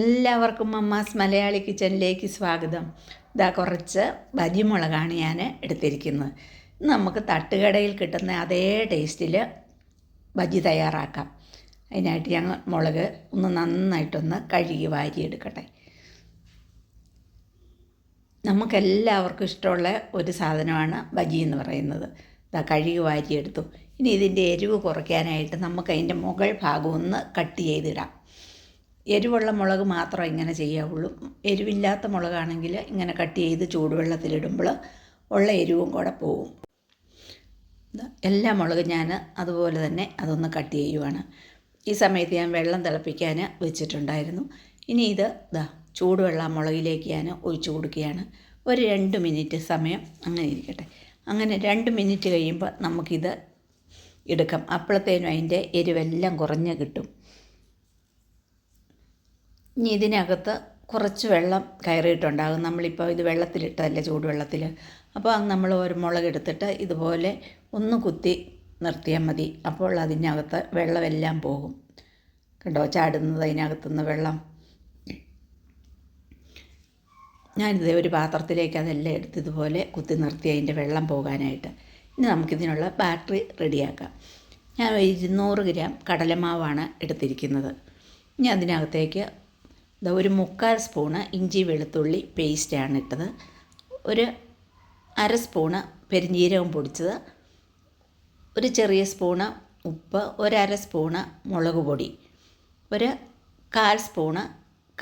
എല്ലാവർക്കും മമ്മാസ് മലയാളി കിച്ചണിലേക്ക് സ്വാഗതം. ഇതാ കുറച്ച് ബജിമുളകാണ് ഞാൻ എടുത്തിരിക്കുന്നത്. നമുക്ക് തട്ടുകടയിൽ കിട്ടുന്ന അതേ ടേസ്റ്റിൽ ബജി തയ്യാറാക്കാം. അതിനായിട്ട് ഞങ്ങൾ മുളക് ഒന്ന് നന്നായിട്ടൊന്ന് കഴുകി വാരിയെടുക്കട്ടെ നമുക്കെല്ലാവർക്കും ഇഷ്ടമുള്ള ഒരു സാധനമാണ് ബജി എന്ന് പറയുന്നത്. ഇതാ കഴുകി വാരിയെടുത്തു ഇനി ഇതിന്റെ എരിവ് കുറയ്ക്കാനായിട്ട് നമുക്ക് അതിന്റെ മുകൾ ഭാഗം ഒന്ന് കട്ട് ചെയ്തിടാം. എരിവുള്ള മുളക് മാത്രം ഇങ്ങനെ ചെയ്യാവുള്ളൂ. എരിവില്ലാത്ത മുളകാണെങ്കിൽ ഇങ്ങനെ കട്ട് ചെയ്ത് ചൂടുവെള്ളത്തിലിടുമ്പോൾ ഉള്ള എരിവും കൂടെ പോവും. എല്ലാ മുളക് ഞാൻ അതുപോലെ തന്നെ അതൊന്ന് കട്ട് ചെയ്യുവാണ്. ഈ സമയത്ത് ഞാൻ വെള്ളം തിളപ്പിക്കാൻ വെച്ചിട്ടുണ്ടായിരുന്നു. ഇനി ഇത് ഇതാ ചൂടുവെള്ളം മുളകിലേക്ക് ഞാൻ ഒഴിച്ചു കൊടുക്കുകയാണ്. ഒരു രണ്ട് മിനിറ്റ് സമയം അങ്ങനെ ഇരിക്കട്ടെ. അങ്ങനെ രണ്ട് മിനിറ്റ് കഴിയുമ്പോൾ നമുക്കിത് എടുക്കാം. അപ്പോഴത്തേനും അതിന്റെ എരിവെല്ലാം കുറഞ്ഞ് കിട്ടും. ഇനി ഇതിനകത്ത് കുറച്ച് വെള്ളം കയറിയിട്ടുണ്ടാകും. നമ്മളിപ്പോൾ ഇത് വെള്ളത്തിലിട്ടതല്ലേ ചൂടുവെള്ളത്തിൽ അപ്പോൾ നമ്മൾ ഒരു മുളകെടുത്തിട്ട് ഇതുപോലെ ഒന്ന് കുത്തി നിർത്തിയാൽ മതി. അപ്പോൾ അതിനകത്ത് വെള്ളമെല്ലാം പോകും. കണ്ടോ? ചാടുന്നത് അതിനകത്തുനിന്ന് വെള്ളം. ഞാനിത് ഒരു പാത്രത്തിലേക്ക് അതെല്ലാം എടുത്ത് ഇതുപോലെ കുത്തി നിർത്തി അതിന്റെ വെള്ളം പോകാനായിട്ട്. ഇനി നമുക്കിതിനുള്ള ബാറ്ററി റെഡിയാക്കാം. ഞാൻ ഇരുന്നൂറ് ഗ്രാം കടലമാവാണ് എടുത്തിരിക്കുന്നത്. ഇനി അതിനകത്തേക്ക് ഒരു മുക്കാൽ സ്പൂണ് ഇഞ്ചി വെളുത്തുള്ളി പേസ്റ്റാണ് ഇട്ടത്. ഒരു അര സ്പൂണ് പെരിഞ്ജീരകം പൊടിച്ചത്. ഒരു ചെറിയ സ്പൂണ് ഉപ്പ്. ഒരര സ്പൂണ് മുളക് പൊടി. ഒരു കാൽ സ്പൂണ്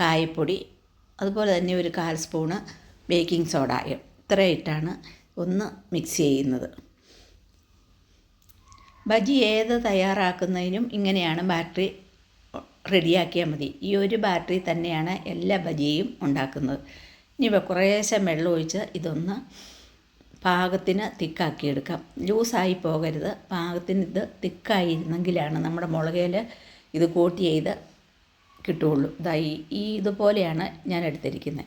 കായപ്പൊടി. അതുപോലെ തന്നെ ഒരു കാൽ സ്പൂണ് ബേക്കിംഗ് സോഡ. ഇത്രയിട്ടാണ് ഒന്ന് മിക്സ് ചെയ്യുന്നത്. ബജി ഏത് തയ്യാറാക്കുന്നതിനും ഇങ്ങനെയാണ് ബാറ്ററി റെഡിയാക്കിയാൽ മതി. ഈ ഒരു ബാറ്ററി തന്നെയാണ് എല്ലാ ബജിയും ഉണ്ടാക്കുന്നത്. ഇനി കുറേശ്ശെ വെള്ളം ഒഴിച്ച് ഇതൊന്ന് പാകത്തിന് തിക്കാക്കിയെടുക്കാം. ലൂസായി പോകരുത്. പാകത്തിന് ഇത് തിക്കായിരുന്നെങ്കിലാണ് നമ്മുടെ മുളകയിൽ ഇത് കോട്ട് ചെയ്ത് കിട്ടുകയുള്ളൂ. ഇതായി ഈ ഇതുപോലെയാണ് ഞാൻ എടുത്തിരിക്കുന്നത്.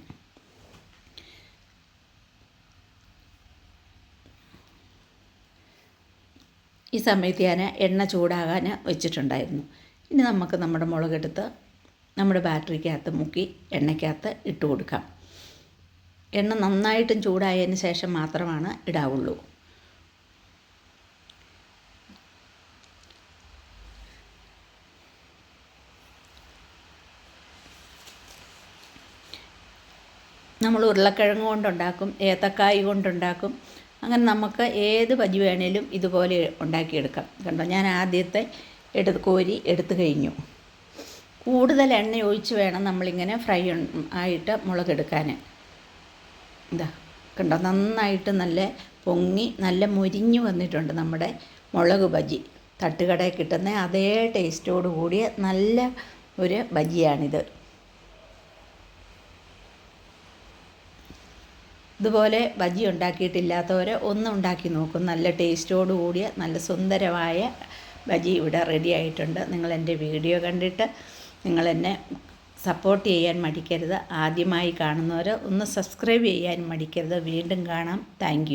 ഈ സമയത്ത് ഞാൻ എണ്ണ ചൂടാകാൻ വെച്ചിട്ടുണ്ടായിരുന്നു. ഇനി നമുക്ക് നമ്മുടെ മുളകെടുത്ത് നമ്മുടെ ബാറ്ററിക്കകത്ത് മുക്കി എണ്ണയ്ക്കകത്ത് ഇട്ട് കൊടുക്കാം. എണ്ണ നന്നായിട്ടും ചൂടായതിന് ശേഷം മാത്രമാണ് ഇടാവുള്ളൂ. നമ്മൾ ഉരുളക്കിഴങ്ങ് കൊണ്ടുണ്ടാക്കും ഏത്തക്കായ് കൊണ്ടുണ്ടാക്കും. അങ്ങനെ നമുക്ക് ഏത് പജി വേണേലും ഇതുപോലെ ഉണ്ടാക്കിയെടുക്കാം. കണ്ടോ? ഞാൻ ആദ്യത്തെ എടുത്ത് കോരി എടുത്തു കഴിഞ്ഞു. കൂടുതൽ എണ്ണ ഒഴിച്ച് വേണം നമ്മളിങ്ങനെ ഫ്രൈ ആയിട്ട് മുളകെടുക്കാൻ ഇതാ കണ്ടോ? നന്നായിട്ട് നല്ല പൊങ്ങി നല്ല മുരിഞ്ഞു വന്നിട്ടുണ്ട് നമ്മുടെ മുളക് ബജി. തട്ടുകടയിൽ കിട്ടുന്ന അതേ ടേസ്റ്റോട് കൂടിയ നല്ല ഒരു ബജിയാണിത്. ഇതുപോലെ ബജി ഉണ്ടാക്കിയിട്ടില്ലാത്തവരെ ഒന്ന് ഉണ്ടാക്കി നോക്കും. നല്ല ടേസ്റ്റോട് കൂടിയ നല്ല സുന്ദരമായ ബജി ഇവിടെ റെഡി ആയിട്ടുണ്ട്. നിങ്ങൾ എന്റെ വീഡിയോ കണ്ടിട്ട് നിങ്ങൾ എന്നെ സപ്പോർട്ട് ചെയ്യാൻ മടിക്കരുത്. ആദ്യമായി കാണുന്നവർ ഒന്ന് സബ്സ്ക്രൈബ് ചെയ്യാൻ മടിക്കരുത്. വീണ്ടും കാണാം. താങ്ക്